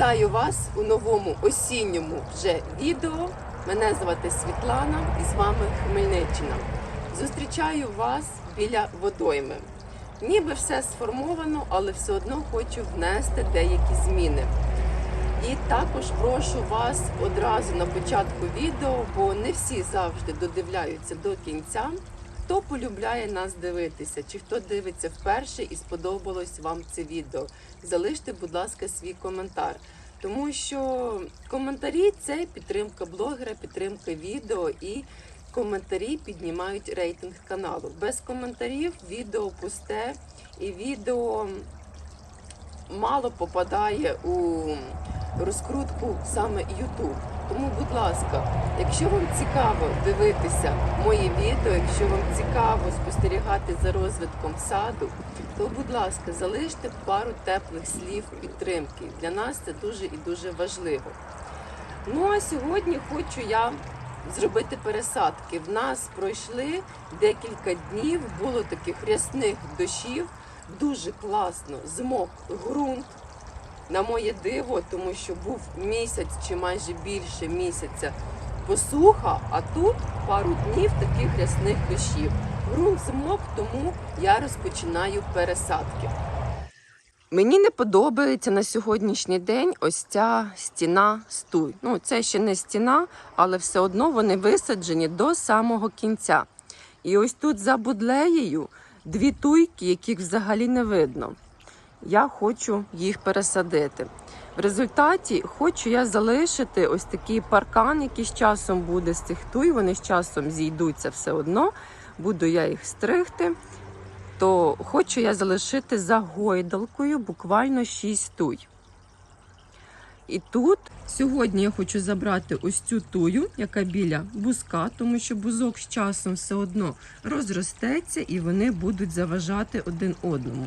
Вітаю вас у новому осінньому вже відео. Мене звати Світлана і з вами Хмельниччина. Зустрічаю вас біля водойми. Ніби все сформовано, але все одно хочу внести деякі зміни. І також прошу вас одразу на початку відео, бо не всі завжди додивляються до кінця. Хто полюбляє нас дивитися, чи хто дивиться вперше і сподобалось вам це відео, залиште, будь ласка, свій коментар. Тому що коментарі це підтримка блогера, підтримка відео і коментарі піднімають рейтинг каналу. Без коментарів відео пусте і відео мало попадає у розкрутку саме YouTube. Тому, будь ласка, якщо вам цікаво дивитися мої відео, якщо вам цікаво спостерігати за розвитком саду, то, будь ласка, залиште пару теплих слів підтримки. Для нас це дуже і дуже важливо. Ну а сьогодні хочу я зробити пересадки. В нас пройшли декілька днів, було таких рясних дощів, дуже класно змок ґрунт. На моє диво, тому що був місяць чи майже більше місяця посуха, а тут пару днів таких рясних дощів. Ґрунт змок, тому я розпочинаю пересадки. Мені не подобається на сьогоднішній день ось ця стіна стуй. Ну, це ще не стіна, але все одно вони висаджені до самого кінця. І ось тут за будлеєю дві туйки, яких взагалі не видно. Я хочу їх пересадити. В результаті хочу я залишити ось такий паркан, який з часом буде з цих туй. Вони з часом зійдуться все одно. Буду я їх стригти. То хочу я залишити за гойдалкою буквально 6 туй. І тут сьогодні я хочу забрати ось цю тую, яка біля бузка, тому що бузок з часом все одно розростеться і вони будуть заважати один одному.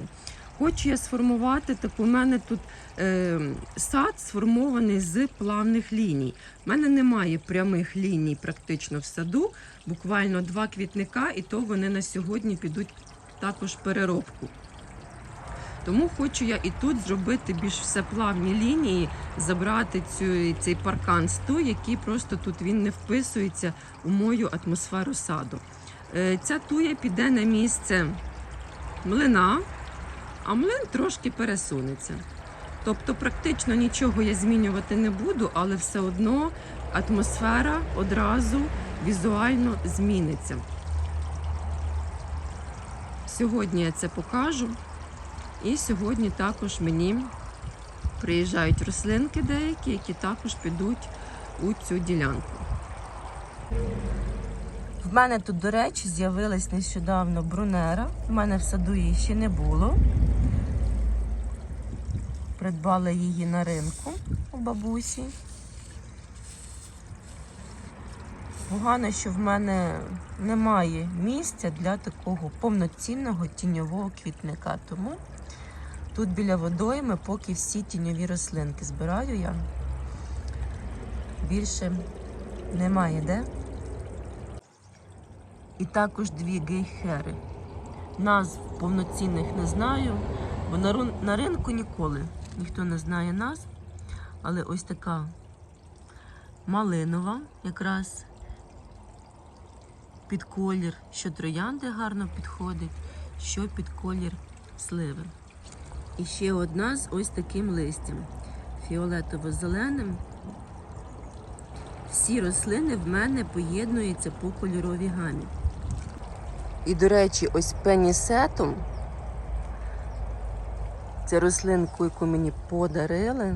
Хочу я сформувати, так у мене тут е, сад сформований з плавних ліній. У мене немає прямих ліній практично в саду, буквально два квітника, і то вони на сьогодні підуть також переробку. Тому хочу я і тут зробити більш все плавні лінії, забрати цю, цей паркан сту, який просто тут він не вписується у мою атмосферу саду. Е, Ця туя піде на місце млина, а млин трошки пересунеться. Тобто, практично нічого я змінювати не буду, але все одно атмосфера одразу візуально зміниться. Сьогодні я це покажу. І сьогодні також мені приїжджають рослинки деякі, які також підуть у цю ділянку. В мене тут, до речі, з'явилась нещодавно брунера. У мене в саду її ще не було. Придбала її на ринку у бабусі. Погано, що в мене немає місця для такого повноцінного тіньового квітника. Тому тут біля водойми поки всі тіньові рослинки збираю я. Більше немає де. І також дві гейхери. Назв повноцінних не знаю, бо на, на ринку ніколи ніхто не знає назв. Але ось така малинова якраз під колір, що троянди гарно підходить, що під колір сливи. І ще одна з ось таким листям фіолетово-зеленим. Всі рослини в мене поєднуються по кольоровій гамі. І, до речі, ось пенісетом. Це рослинку, яку мені подарили.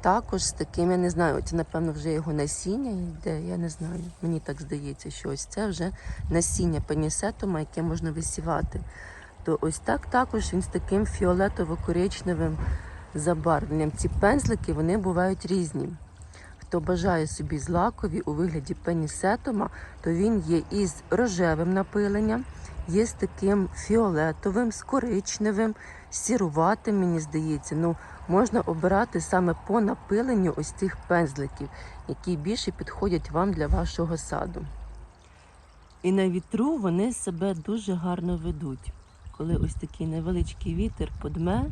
Також з таким, я не знаю, це напевно вже його насіння йде, я не знаю. Мені так здається, що ось це вже насіння пенісетума, яке можна висівати. То ось так також він з таким фіолетово-коричневим забарвленням. Ці пензлики вони бувають різні. Хто бажає собі злакові у вигляді пенісетума, то він є із рожевим напиленням, є з таким фіолетовим, з коричневим, сіруватим, мені здається. Ну, можна обирати саме по напиленню ось цих пензликів, які більше підходять вам для вашого саду. І на вітру вони себе дуже гарно ведуть. Коли ось такий невеличкий вітер подме,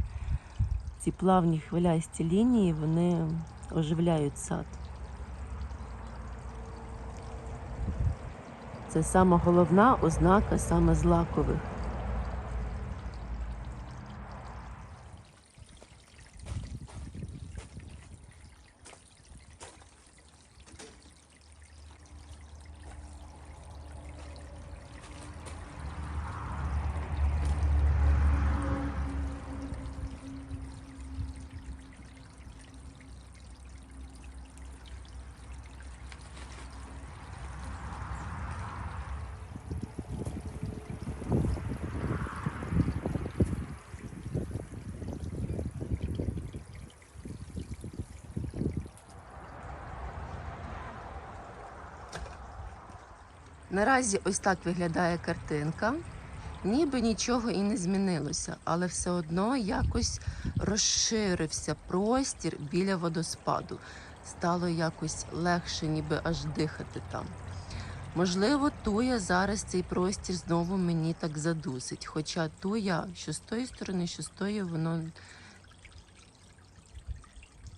ці плавні хвилясті лінії вони оживляють сад. Це сама головна ознака саме злакових. Наразі ось так виглядає картинка. Ніби нічого і не змінилося, але все одно якось розширився простір біля водоспаду. Стало якось легше, ніби аж дихати там. Можливо, туя зараз цей простір знову мені так задусить. Хоча туя, що з тої сторони, що з тої, воно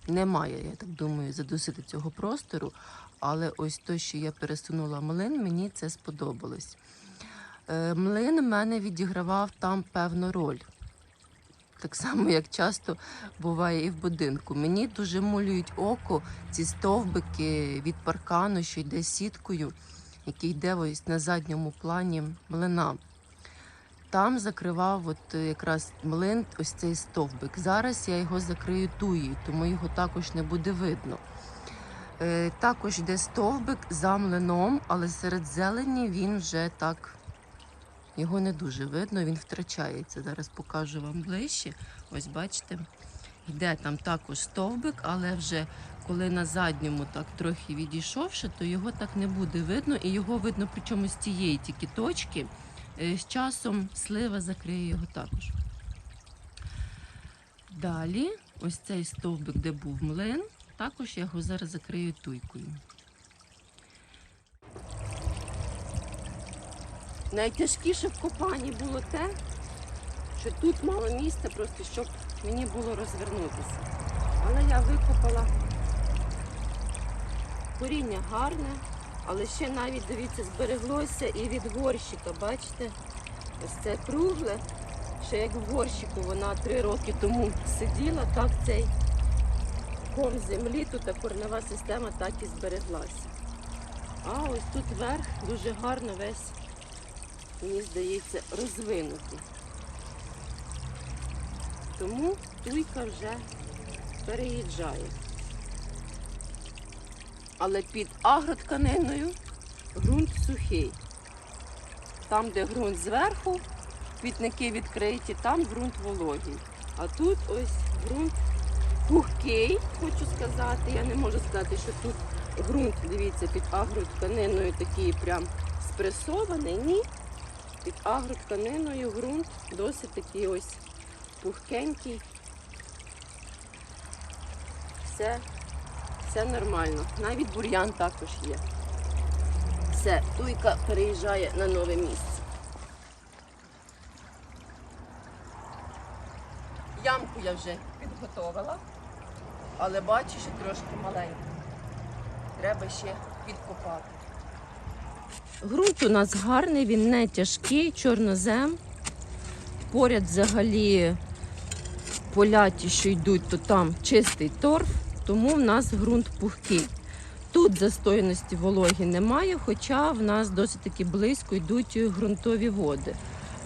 немає, я так думаю, задусити цього простору. Але ось то, що я пересунула млин, мені це сподобалось. Е, Млин мене відігравав там певну роль. Так само, як часто буває і в будинку. Мені дуже мулюють око ці стовбики від паркану, що йде сіткою, який йде ось на задньому плані млина. Там закривав от е, якраз млин ось цей стовбик. Зараз я його закрию туєю, тому його також не буде видно. Е, Також йде стовбик за млином, але серед зелені він вже так його не дуже видно, він втрачається. Зараз покажу вам ближче. Ось бачите, йде там також стовбик, але вже коли на задньому так трохи відійшовши, то його так не буде видно, і його видно причому з тієї тільки точки. Е, З часом слива закриє його також. Далі, ось цей стовбик, де був млин, також я його зараз закрию туйкою. Найтяжкіше в копанні було те, що тут мало місця, просто щоб мені було розвернутися. Але я викопала коріння гарне, але ще навіть, дивіться, збереглося і від горщика, бачите? Ось це кругле, ще як в горщику вона три роки тому сиділа, так цей ком землі, тут корнева система так і збереглася. А ось тут верх дуже гарно весь мені здається, розвинуті. Тому туйка вже переїжджає. Але під агротканиною ґрунт сухий. Там, де ґрунт зверху, квітники відкриті, там ґрунт вологий. А тут ось ґрунт пухкий, хочу сказати. Я не можу сказати, що тут ґрунт, дивіться, під агротканиною такий прям спресований. Ні, під агротканиною ґрунт досить такий ось пухкенький. Все, все нормально. Навіть бур'ян також є. Все, туйка переїжджає на нове місце. Ямку я вже підготовила, але бачу, що трошки маленька. Треба ще підкопати. Грунт у нас гарний, він не тяжкий, чорнозем. Поряд взагалі поля ті, що йдуть, то там чистий торф, тому в нас ґрунт пухкий. Тут застойності вологі немає, хоча в нас досить таки близько йдуть ґрунтові води.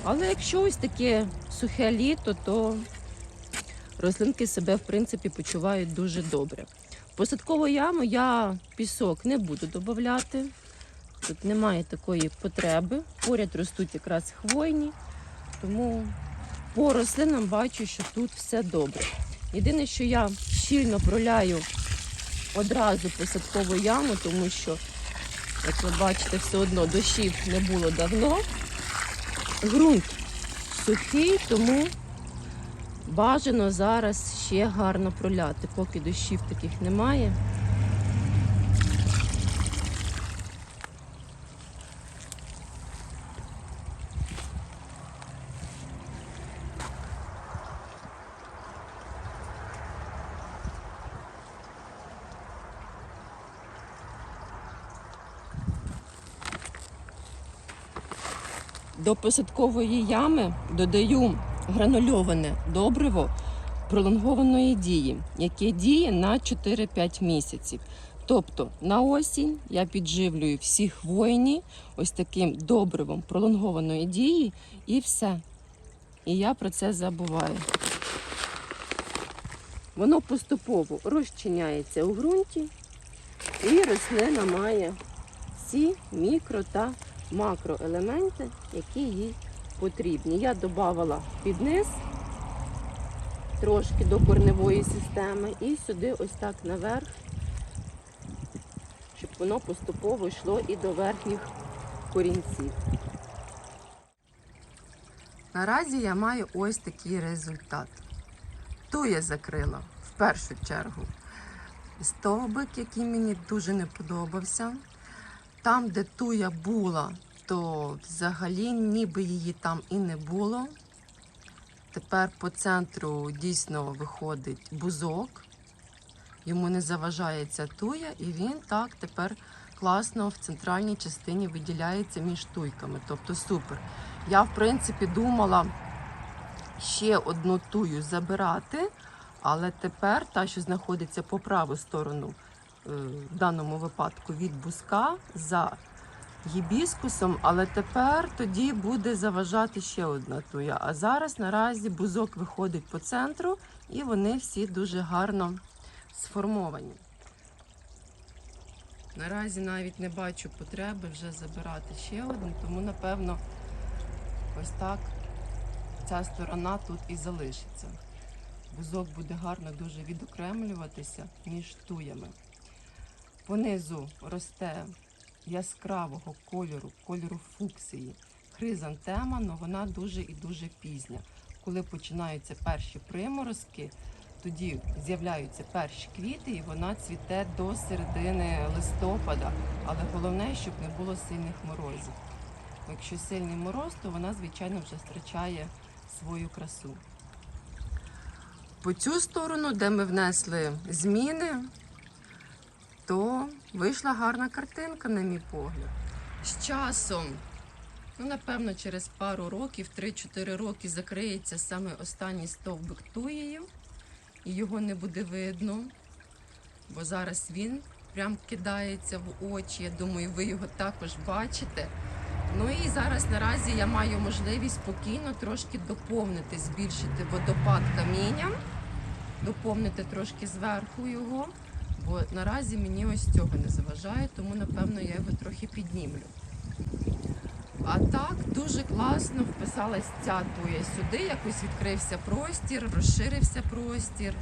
Але якщо ось таке сухе літо, то рослинки себе в принципі почувають дуже добре. Посадкову яму я пісок не буду додавати. Тут немає такої потреби. Поряд ростуть якраз хвойні, тому по рослинам бачу, що тут все добре. Єдине, що я щільно проляю одразу посадкову яму, тому що, як ви бачите, все одно дощів не було давно. Грунт сухий, тому бажано зараз ще гарно проляти, поки дощів таких немає. До посадкової ями додаю гранульоване добриво пролонгованої дії, яке діє на 4-5 місяців. Тобто на осінь я підживлюю всі хвойні ось таким добривом пролонгованої дії і все. І я про це забуваю. Воно поступово розчиняється у ґрунті, і рослина має всі мікро та макроелементи, які їй потрібні. Я додавала під низ трошки до корневої системи і сюди ось так наверх, щоб воно поступово йшло і до верхніх корінців. Наразі я маю ось такий результат. Ту я закрила в першу чергу. Стовбик, який мені дуже не подобався. Там, де туя була, то взагалі ніби її там і не було. Тепер по центру дійсно виходить бузок. Йому не заважає ця туя, і він так тепер класно в центральній частині виділяється між туйками. Тобто супер. Я, в принципі, думала ще одну тую забирати, але тепер та, що знаходиться по праву сторону, в даному випадку від бузка за гібіскусом, але тепер тоді буде заважати ще одна туя. А зараз наразі бузок виходить по центру і вони всі дуже гарно сформовані. Наразі навіть не бачу потреби вже забирати ще один, тому напевно ось так ця сторона тут і залишиться. Бузок буде гарно дуже відокремлюватися між туями. Понизу росте яскравого кольору, кольору фуксії, хризантема, але вона дуже і дуже пізня. Коли починаються перші приморозки, тоді з'являються перші квіти, і вона цвіте до середини листопада. Але головне, щоб не було сильних морозів. Якщо сильний мороз, то вона, звичайно, вже втрачає свою красу. По цю сторону, де ми внесли зміни, то вийшла гарна картинка, на мій погляд. З часом, ну напевно, через пару років, 3-4 роки закриється саме останній стовбик туєю, і його не буде видно, бо зараз він прям кидається в очі. Я думаю, ви його також бачите. Ну і зараз наразі я маю можливість спокійно трошки доповнити, збільшити водопад камінням, доповнити трошки зверху його, бо наразі мені ось цього не заважає, тому напевно я його трохи піднімлю. А так дуже класно вписалась ця туя сюди, якось відкрився простір, розширився простір.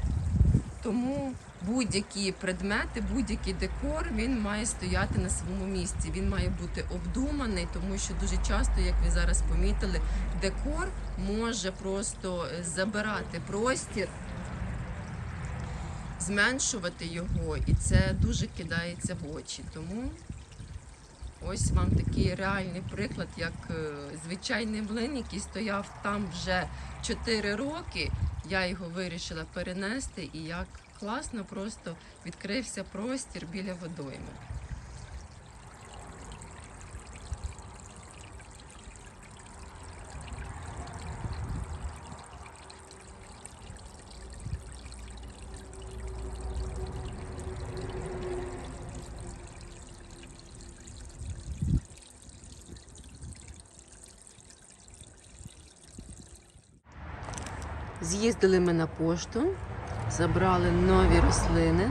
Тому будь-які предмети, будь-який декор він має стояти на своєму місці. Він має бути обдуманий, тому що дуже часто, як ви зараз помітили, декор може просто е, забирати простір, зменшувати його, і це дуже кидається в очі. Тому ось вам такий реальний приклад, як е, звичайний млин, який стояв там вже 4 роки. Я його вирішила перенести і як класно просто відкрився простір біля водойми. З'їздили ми на пошту, забрали нові рослини.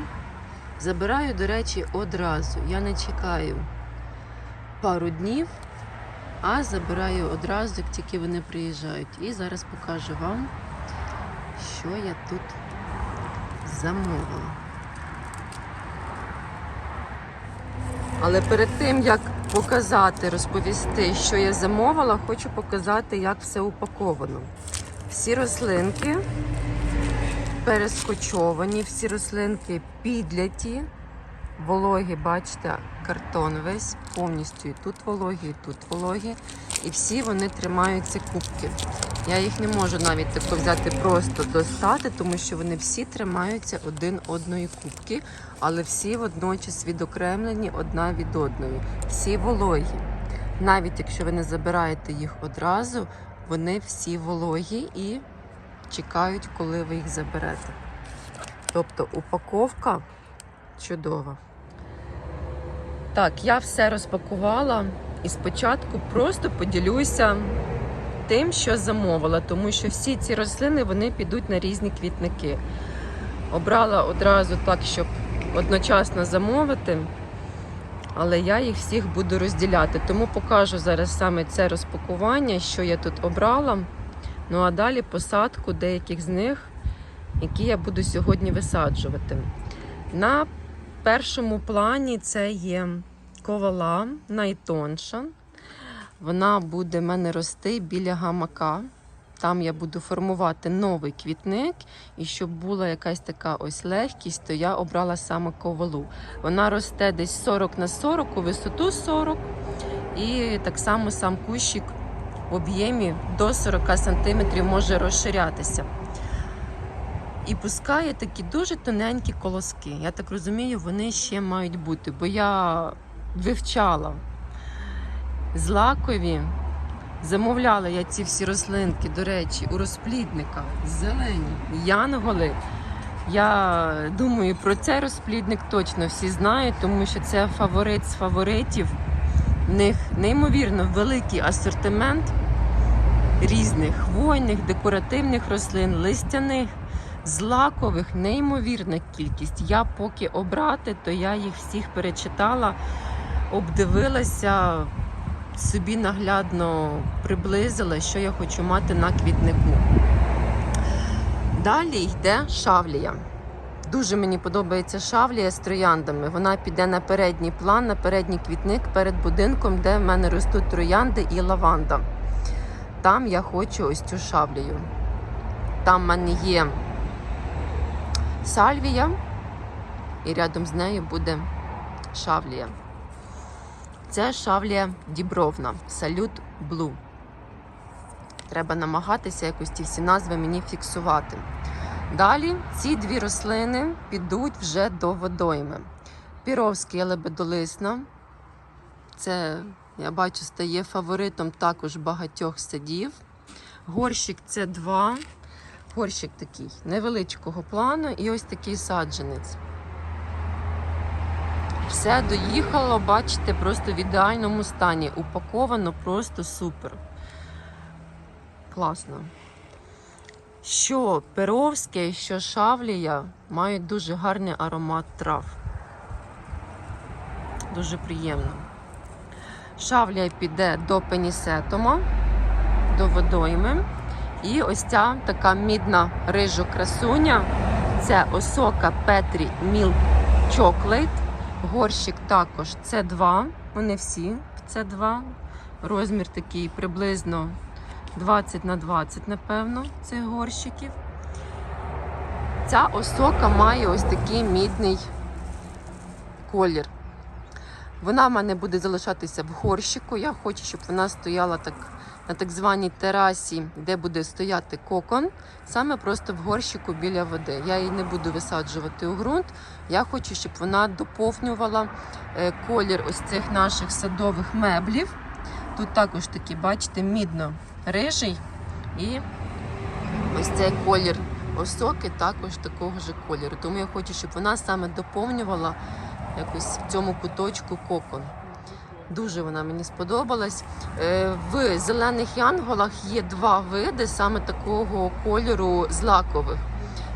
Забираю, до речі, одразу. Я не чекаю пару днів, а забираю одразу, як тільки вони приїжджають. І зараз покажу вам, що я тут замовила. Але перед тим, як показати, розповісти, що я замовила, хочу показати, як все упаковано. Всі рослинки перескочовані, всі рослинки підляті, вологі, бачите, картон весь, повністю і тут вологі, і тут вологі. І всі вони тримаються кубки. Я їх не можу навіть тако взяти просто достати, тому що вони всі тримаються один одної кубки, але всі водночас відокремлені одна від одної. Всі вологі. Навіть якщо ви не забираєте їх одразу, вони всі вологі і чекають, коли ви їх заберете. Тобто упаковка чудова. Так, я все розпакувала і спочатку просто поділюся тим, що замовила, тому що всі ці рослини вони підуть на різні квітники. Обрала одразу так, щоб одночасно замовити, але я їх всіх буду розділяти. Тому покажу зараз саме це розпакування, що я тут обрала. Ну а далі посадку деяких з них, які я буду сьогодні висаджувати. На першому плані це є ковала найтонша. Вона буде в мене рости біля гамака. Там я буду формувати новий квітник, і щоб була якась така ось легкість, то я обрала саме ковалу. Вона росте десь 40 на 40, у висоту 40, і так само сам кущик в об'ємі до 40 см може розширятися. І пускає такі дуже тоненькі колоски. Я так розумію, вони ще мають бути, бо я вивчала злакові. Замовляла я ці всі рослинки, до речі, у розплідника. Зелені, янголи. Я думаю, про цей розплідник точно всі знають, тому що це фаворит з фаворитів. В них неймовірно великий асортимент різних хвойних, декоративних рослин, листяних, злакових, неймовірна кількість. Я поки обрати, то я їх всіх перечитала, обдивилася, собі наглядно приблизила, що я хочу мати на квітнику. Далі йде шавлія. Дуже мені подобається шавлія з трояндами. Вона піде на передній план, на передній квітник перед будинком, де в мене ростуть троянди і лаванда. Там я хочу ось цю шавлію. Там в мене є сальвія, і рядом з нею буде шавлія. Це шавлія дібровна, салют блу. Треба намагатися якось ті всі назви мені фіксувати. Далі ці дві рослини підуть вже до водойми. Піровський лебедолисна. Це, я бачу, стає фаворитом також багатьох садів. Горщик це два. Горщик такий невеличкого плану і ось такий саджанець. Все доїхало, бачите, просто в ідеальному стані. Упаковано просто супер. Класно. Що Перовське, що Шавлія мають дуже гарний аромат трав. Дуже приємно. Шавлія піде до пенісетома, до водойми. І ось ця така мідна рижо красуня. Це осока Петрі Milk Chocolate. Горщик також це 2 Вони всі це 2 Розмір такий приблизно 20 на 20, напевно, цих горщиків. Ця осока має ось такий мідний колір. Вона в мене буде залишатися в горщику. Я хочу, щоб вона стояла так на так званій терасі, де буде стояти кокон, саме просто в горщику біля води. Я її не буду висаджувати у ґрунт. Я хочу, щоб вона доповнювала е, колір ось цих наших садових меблів. Тут також такий, бачите, мідно-рижий. І ось цей колір осоки також такого ж кольору. Тому я хочу, щоб вона саме доповнювала якось в цьому куточку кокон. Дуже вона мені сподобалась. Е, В зелених янголах є два види саме такого кольору злакових.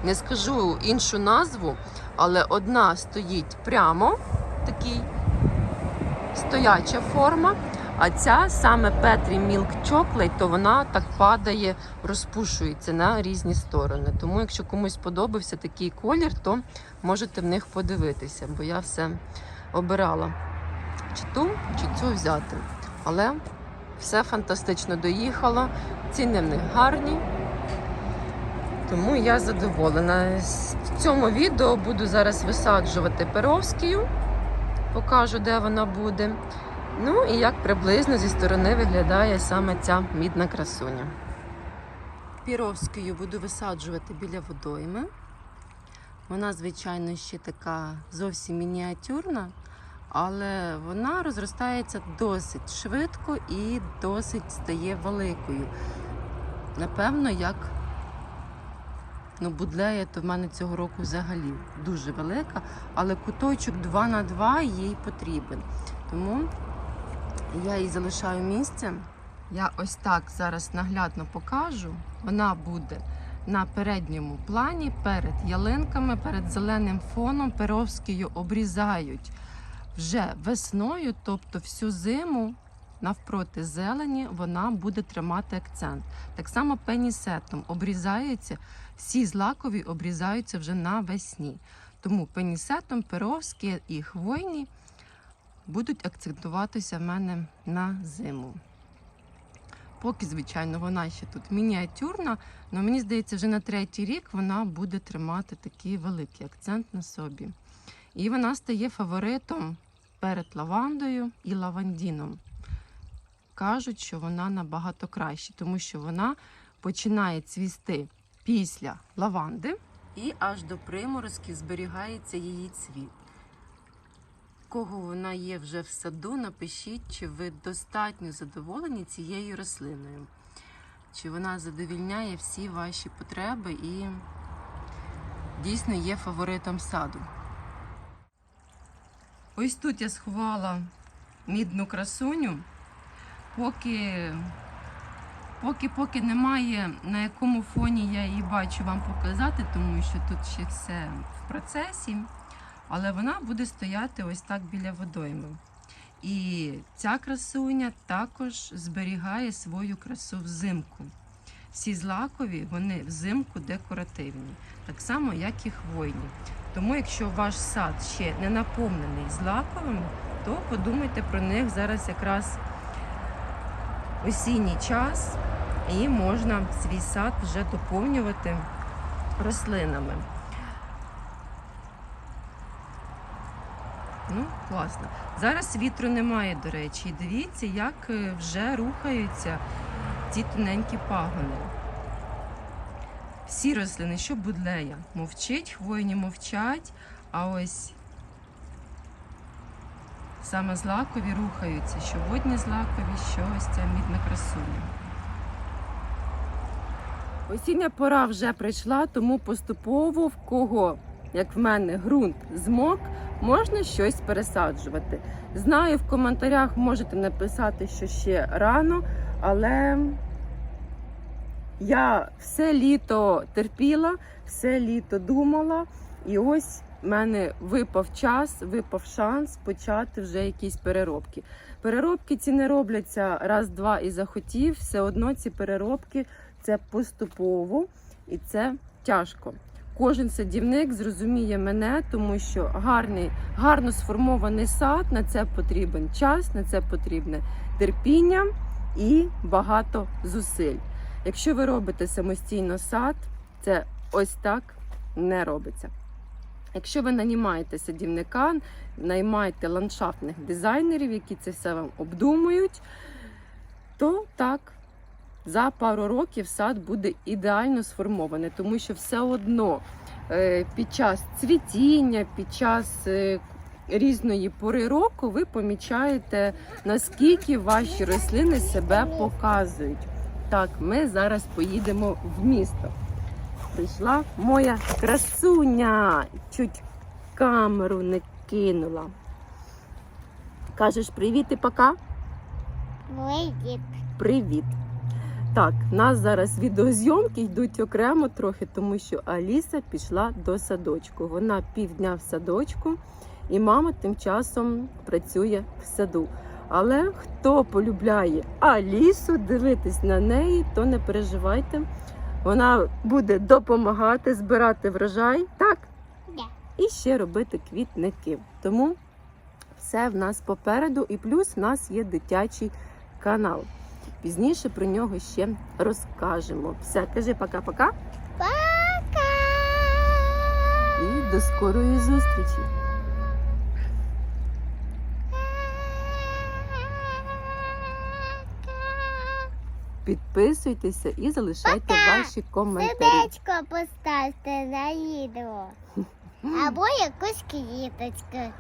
Не скажу іншу назву, але одна стоїть прямо, такий стояча форма. А ця саме Петрі Chocolate, то вона так падає, розпушується на різні сторони. Тому, якщо комусь сподобався такий колір, то можете в них подивитися, бо я все обирала чи ту, чи цю взяти. Але все фантастично доїхало, ціни в них гарні. Тому я задоволена. В цьому відео буду зараз висаджувати перовськію, покажу, де вона буде. Ну і як приблизно зі сторони виглядає саме ця мідна красуня. Піровською буду висаджувати біля водойми. Вона, звичайно, ще така зовсім мініатюрна, але вона розростається досить швидко і досить стає великою. Напевно, як ну, будлея, то в мене цього року взагалі дуже велика, але куточок 2 на 2 їй потрібен. Тому я їй залишаю місце. Я ось так зараз наглядно покажу. Вона буде на передньому плані перед ялинками, перед зеленим фоном. Перовською обрізають вже весною, тобто всю зиму навпроти зелені вона буде тримати акцент. Так само пенісетом обрізаються, всі злакові обрізаються вже навесні. Тому пенісетом, перовські і хвойні будуть акцентуватися в мене на зиму. Поки, звичайно, вона ще тут мініатюрна, але мені здається, вже на третій рік вона буде тримати такий великий акцент на собі. І вона стає фаворитом перед лавандою і лавандіном. Кажуть, що вона набагато краще, тому що вона починає цвісти після лаванди і аж до приморозків зберігається її цвіт. Кого вона є вже в саду, напишіть, чи ви достатньо задоволені цією рослиною, чи вона задовільняє всі ваші потреби і дійсно є фаворитом саду. Ось тут я сховала мідну красуню, поки, поки, поки немає на якому фоні я її бачу вам показати, тому що тут ще все в процесі. Але вона буде стояти ось так біля водойми. І ця красуня також зберігає свою красу взимку. Всі злакові вони взимку декоративні, так само, як і хвойні. Тому, якщо ваш сад ще не наповнений злаковими, то подумайте про них зараз якраз осінній час, і можна свій сад вже доповнювати рослинами. Ну, класно. Зараз вітру немає, до речі. І дивіться, як е, вже рухаються ці тоненькі пагони. Всі рослини, що будлея, мовчить, хвойні мовчать, а ось саме злакові рухаються, що водні злакові, що ось ця мідна красуня. Осіння пора вже прийшла, тому поступово в кого, як в мене, ґрунт змок, можна щось пересаджувати. Знаю, в коментарях можете написати, що ще рано, але я все літо терпіла, все літо думала, і ось в мене випав час, випав шанс почати вже якісь переробки. Переробки ці не робляться раз-два і захотів. Все одно ці переробки це поступово і це тяжко. Кожен садівник зрозуміє мене, тому що гарний, гарно сформований сад на це потрібен час, на це потрібне терпіння і багато зусиль. Якщо ви робите самостійно сад, це ось так не робиться. Якщо ви нанімаєте садівника, наймаєте ландшафтних дизайнерів, які це все вам обдумують, то так, за пару років сад буде ідеально сформований, тому що все одно е, під час цвітіння, під час е, різної пори року ви помічаєте, наскільки ваші рослини себе показують. Так, ми зараз поїдемо в місто. Прийшла моя красуня. Чуть камеру не кинула. Кажеш привіт і пока? Вийдіть. Привіт. Так, нас зараз відеозйомки йдуть окремо трохи, тому що Аліса пішла до садочку. Вона півдня в садочку, і мама тим часом працює в саду. Але хто полюбляє Алісу, дивитись на неї, то не переживайте. Вона буде допомагати збирати врожай, так? Да. І ще робити квітники. Тому все в нас попереду, і плюс в нас є дитячий канал. Пізніше про нього ще розкажемо. Все, кажи пока-пока Пока! і до скорої зустрічі. Підписуйтеся і залишайте ваші коментарі. Сердечко поставте на відео. Або якусь квіточку.